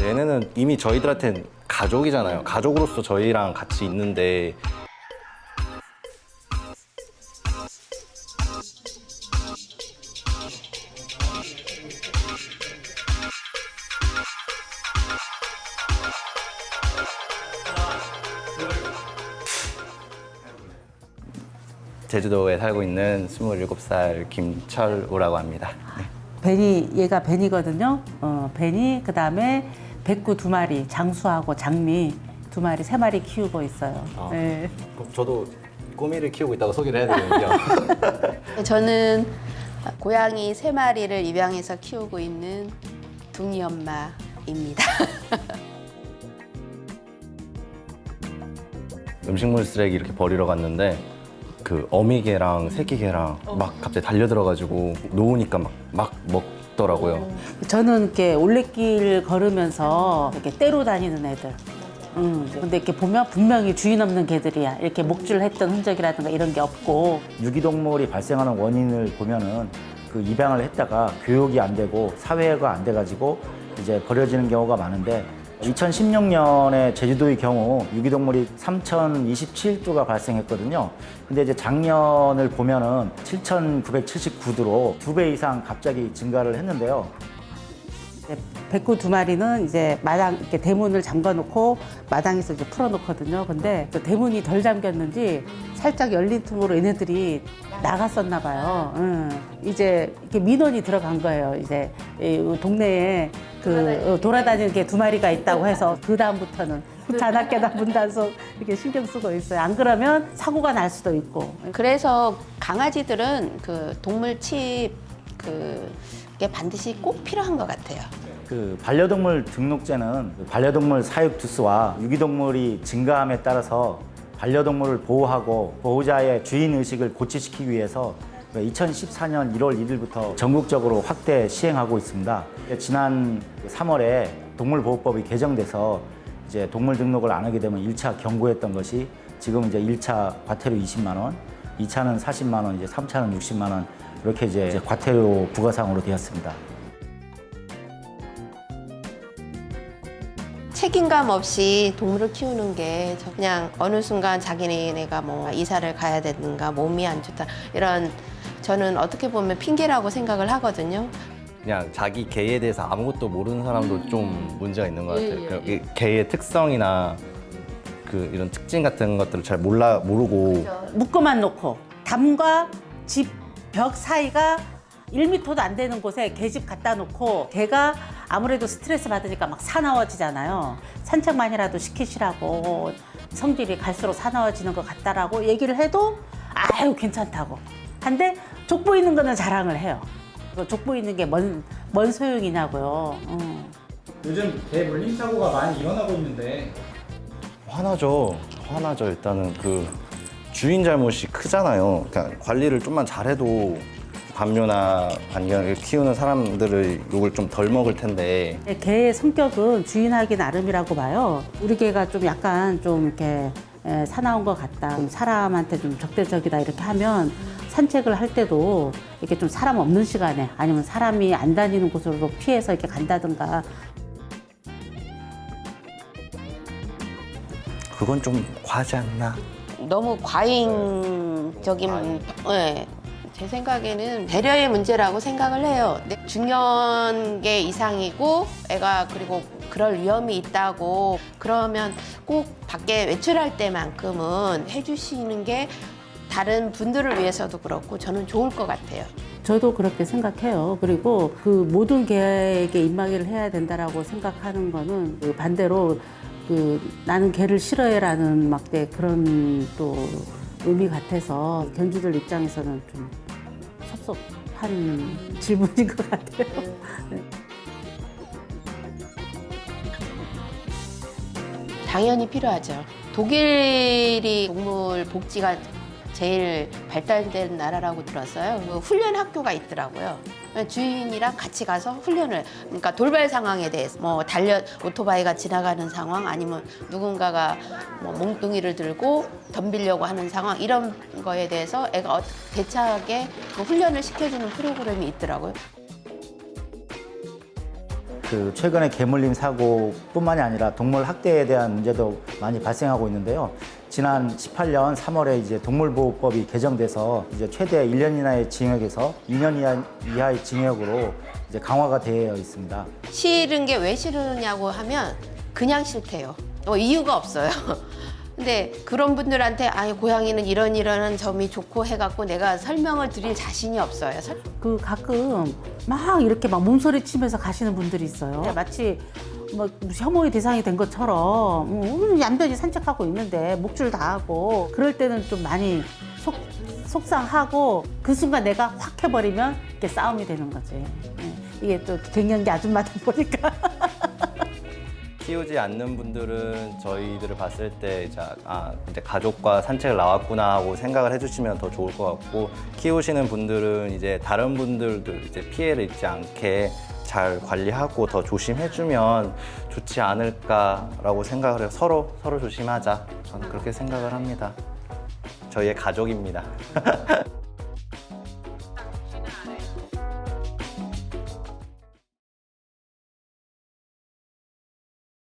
얘네는 이미 저희들한테는 가족이잖아요. 가족으로서 저희랑 같이 있는데 제주도에 살고 있는 27살 김철우라고 합니다. 네. 베니 얘가 베니거든요. 어, 베니 그다음에 백구 두 마리, 장수하고 장미 두 마리, 세 마리 키우고 있어요. 아. 네. 그럼 저도 꼬미를 키우고 있다고 소개를 해야 되거든요. 저는 고양이 세 마리를 입양해서 키우고 있는 둥이 엄마입니다. 음식물 쓰레기 이렇게 버리러 갔는데 그 어미개랑 새끼개랑 막 갑자기 달려들어가지고 놓으니까 막, 막 먹더라고요. 저는 이렇게 올레길 걸으면서 이렇게 떼로 다니는 애들. 음, 근데 이렇게 보면 분명히 주인 없는 개들이야. 이렇게 목줄 했던 흔적이라든가 이런 게 없고. 유기동물이 발생하는 원인을 보면은 그 입양을 했다가 교육이 안 되고 사회가 안 돼가지고 이제 버려지는 경우가 많은데 2016년에 제주도의 경우 유기동물이 3,027두가 발생했거든요. 근데 이제 작년을 보면은 7,979두로 두 배 이상 갑자기 증가를 했는데요. 백구 두 마리는 이제 마당 이렇게 대문을 잠가 놓고 마당에서 이제 풀어 놓거든요. 근데 그 대문이 덜 잠겼는지 살짝 열린 틈으로 얘네들이 나갔었나 봐요. 응. 이제 이렇게 민원이 들어간 거예요. 이제 이 동네에 그 어, 돌아다니는 게 두 마리가 있다고 해서 그 다음부터는 자나깨나 문단속 이렇게 신경 쓰고 있어요. 안 그러면 사고가 날 수도 있고. 그래서 강아지들은 그 동물 칩 그 게 반드시 꼭 필요한 것 같아요. 그 반려동물 등록제는 그 반려동물 사육 두수와 유기동물이 증가함에 따라서 반려동물을 보호하고 보호자의 주인 의식을 고취시키기 위해서 2014년 1월 1일부터 전국적으로 확대 시행하고 있습니다. 지난 3월에 동물보호법이 개정돼서 이제 동물 등록을 안 하게 되면 1차 경고했던 것이 지금 이제 1차 과태료 20만 원, 2차는 40만 원, 이제 3차는 60만 원 이렇게 이제 과태료 부과사항으로 되었습니다. 책임감 없이 동물을 키우는 게 그냥 어느 순간 자기네가 뭐 이사를 가야 되든가 몸이 안 좋다 이런 저는 어떻게 보면 핑계라고 생각을 하거든요. 그냥 자기 개에 대해서 아무것도 모르는 사람도 좀 문제가 있는 것 같아요. 그이 개의 특성이나 그 이런 특징 같은 것들을 잘 몰라 모르고 묶어만 놓고 담과 집 벽 사이가 1미터도 안 되는 곳에 개집 갖다 놓고 개가 아무래도 스트레스 받으니까 막 사나워지잖아요. 산책만이라도 시키시라고 성질이 갈수록 사나워지는 것 같다라고 얘기를 해도 아유 괜찮다고. 한데 족보 있는 거는 자랑을 해요. 그 족보 있는 게뭔 뭔 소용이냐고요. 음. 요즘 개 물림 사고가 많이 일어나고 있는데 화나죠. 화나죠. 일단은 그 주인 잘못이 크잖아요. 그러니까 관리를 좀만 잘해도 반묘나 반견을 키우는 사람들을 욕을 좀 덜 먹을 텐데 개의 성격은 주인하기 나름이라고 봐요. 우리 개가 좀 약간 좀 이렇게 에, 사나운 것 같다. 좀 사람한테 좀 적대적이다 이렇게 하면 산책을 할 때도 이렇게 좀 사람 없는 시간에 아니면 사람이 안 다니는 곳으로 피해서 이렇게 간다든가 그건 좀 과하지 않나? 너무 과잉적인 예, 제 생각에는 배려의 문제라고 생각을 해요. 근데 중년 계 이상이고 애가 그리고 그럴 위험이 있다고 그러면 꼭 밖에 외출할 때만큼은 해주시는 게 다른 분들을 위해서도 그렇고 저는 좋을 것 같아요. 저도 그렇게 생각해요. 그리고 그 모든 개에게 입마개를 해야 된다라고 생각하는 거는 그 반대로 그 나는 개를 싫어해라는 막대 그런 또 의미 같아서 견주들 입장에서는 좀 섭섭한 질문인 것 같아요. 당연히 필요하죠. 독일이 동물 복지가 제일 발달된 나라라고 들었어요. 그 훈련 학교가 있더라고요. 주인이랑 같이 가서 훈련을 그러니까 돌발 상황에 대해서 뭐 달려 오토바이가 지나가는 상황 아니면 누군가가 뭐 몽둥이를 들고 덤비려고 하는 상황 이런 거에 대해서 애가 어떻게 대처하게 그 훈련을 시켜주는 프로그램이 있더라고요. 그 최근에 개물림 사고뿐만이 아니라 동물 학대에 대한 문제도 많이 발생하고 있는데요. 지난 18년 3월에 이제 동물보호법이 개정돼서 이제 최대 1년 이하의 징역에서 2년 이하, 이하의 징역으로 이제 강화가 되어 있습니다. 싫은 게 왜 싫으냐고 하면 그냥 싫대요. 어, 이유가 없어요. 근데 그런 분들한테 아니 고양이는 이런 이런 점이 좋고 해갖고 내가 설명을 드릴 자신이 없어요. 설- 그 가끔 막 이렇게 막 몸소리 치면서 가시는 분들이 있어요. 마치 뭐 혐오의 대상이 된 것처럼 음, 얌전히 산책하고 있는데 목줄 다 하고 그럴 때는 좀 많이 속, 속상하고 그 순간 내가 확 해버리면 이게 싸움이 되는 거지. 예. 이게 또 갱년기 아줌마다 보니까. 키우지 않는 분들은 저희들을 봤을 때 이제 아 이제 가족과 산책을 나왔구나 하고 생각을 해주시면 더 좋을 것 같고 키우시는 분들은 이제 다른 분들도 이제 피해를 입지 않게 잘 관리하고 더 조심해주면 좋지 않을까라고 생각을 해요. 서로 서로 조심하자. 저는 그렇게 생각을 합니다. 저희의 가족입니다.